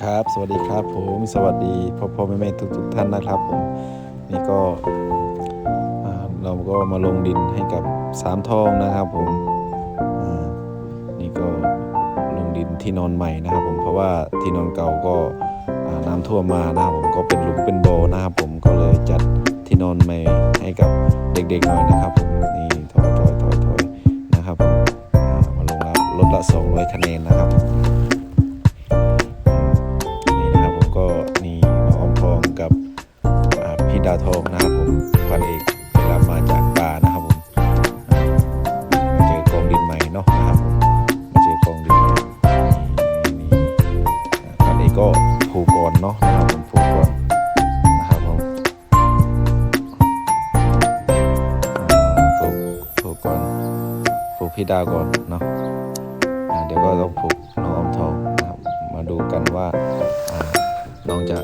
ครับ สวัสดีครับผมสวัสดีพ่อพ่อแม่แม่ทุกทุกท่านนะครับผมนี่ก็เราก็มาลงดินให้กับสามทองนะครับผมนี่ก็ลงดินที่นอนใหม่นะครับผมเพราะว่าที่นอนเก่าก็น้ำท่วมมานะครับผมก็เป็นหลุมเป็นโบนะครับผมก็เลยจัดที่นอนใหม่ให้กับเด็กๆหน่อยนะครับผมนี่ถอยถอยถอยถอยนะครับผมมาลงรับลดละ200คะแนนนะครับ พิดาวทองนะครับผมพันเอกไปรับมาจากป่านะครับผมมาเจอกองดินใหม่เนาะนะครับผมมาเจอกองดินใหม่นี่นี่อ่าพันเอกก็ผูกก่อนเนาะนะครับผมผูกก่อนนะครับผมผูกผูกก่อนผูกพี่ดาวก่อนเนาะเดี๋ยวก็ต้องผูกน้องอมทองนะครับมาดูกันว่าน้องจะ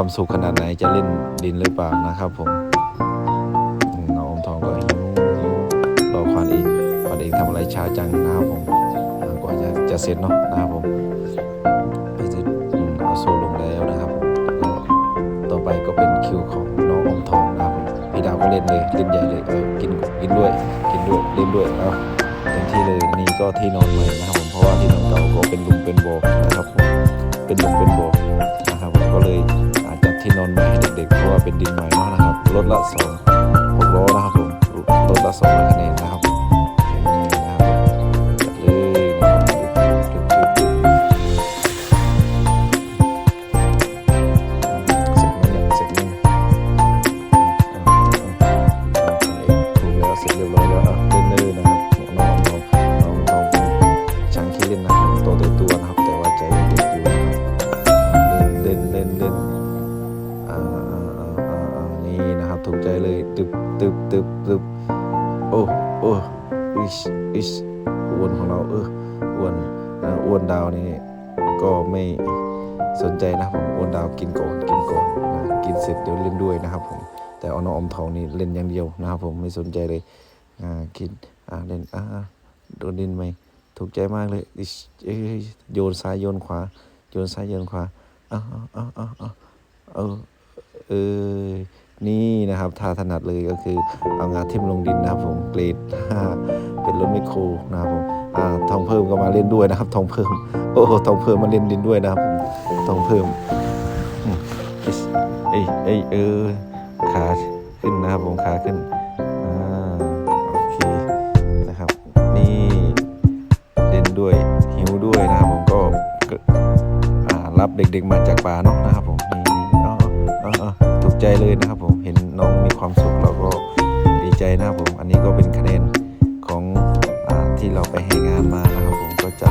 ความสุขขนาดไหนจะเล่นดินหรือเปล่านะครับผมน้องอมทองก็หิวหิวรอควานเองควานเองทำอะไรช้าจังนะครับผมอ่ากว่าจะจะเสร็จเนาะนะครับผมไปจอืมเอาโซ่ลงแล้วนะครับผมต่อไปก็เป็นคิวของน้องอมทองนะครับผมพี่ดาวก็เล่นเลยเล่นใหญ่เลยเออกินกินด้วยกินด้วยเล่นด้วยเอาเต็มที่เลยนี่ก็ที่นอนใหม่นะครับผมเพราะว่าที่นอนเก่าก็เป็นลุมเป็นโบนะครับผมเป็นลุมเป็นโบนะครับ คะแนนนะครับนี่นะครับจัดเลยนะครับจุ๊บจุ๊บเสร็จไหมเนี่ยเสร็จไหมอ่าอ่าอ่าถูกแล้วเสร็จเรียบร้อยแล้วเล่นเลยนะครับน้องน้องน้องน้องช่างขี้เล่นนะครับตัวตัวตัวนะครับแต่ว่าใจยังเด็กอยู่นะครับเล่นเล่นเล่นเล่นอ่าอ่าอ่าอ่าอ่านี่นะครับถูกใจเลยตึบตึบตึบตึบ อ้โอ้อิชอิชอ้วนของเราเอออ้วนอ้วนดาวนี่ก็ไม่สนใจนะผมอ้วนดาวกินก่อนกินก่อนนะกินเสร็จเดี๋ยวเล่นด้วยนะครับผมแต่อนอมทองนี่เล่นอย่างเดียวนะครับผมไม่สนใจเลยอ่ากินอ่าเล่นอ่าโดนดินไหมถูกใจมากเลยอิชเอ้ยโยนซ้ายโยนขวา โยนซ้ายโยนขวาเอาเอาเอาเอาเอเอเออนี่นะครับท่าถนัดเลยก็คือเอางาทิ่มลงดินนะครับผม เกรดเป็นรถไมโครนะครับผมอ่าทองเพิ่มก็มาเล่นด้วยนะครับ ทองเพิ่ม โอ้ทองเพิ่มมาเล่นดินด้วยนะครับผมทองเพิ่มอืมอิชเอ้ยเอ้ยเออขาขึ้นนะครับผมขาขึ้นอ่าโอเคนะครับ นี่เล่นด้วยหิวด้วยนะครับผมก็ก็อ่ารับเด็กๆมาจากป่าเนาะนะครับผมนี่นี่อ๋ออ๋ออถูกใจเลยนะครับผมเห็นน้องมีความสุข ในะครับผม อันนี้ก็เป็นคะแนนของอที่เราไปให้งานมานะครับผมก็จะ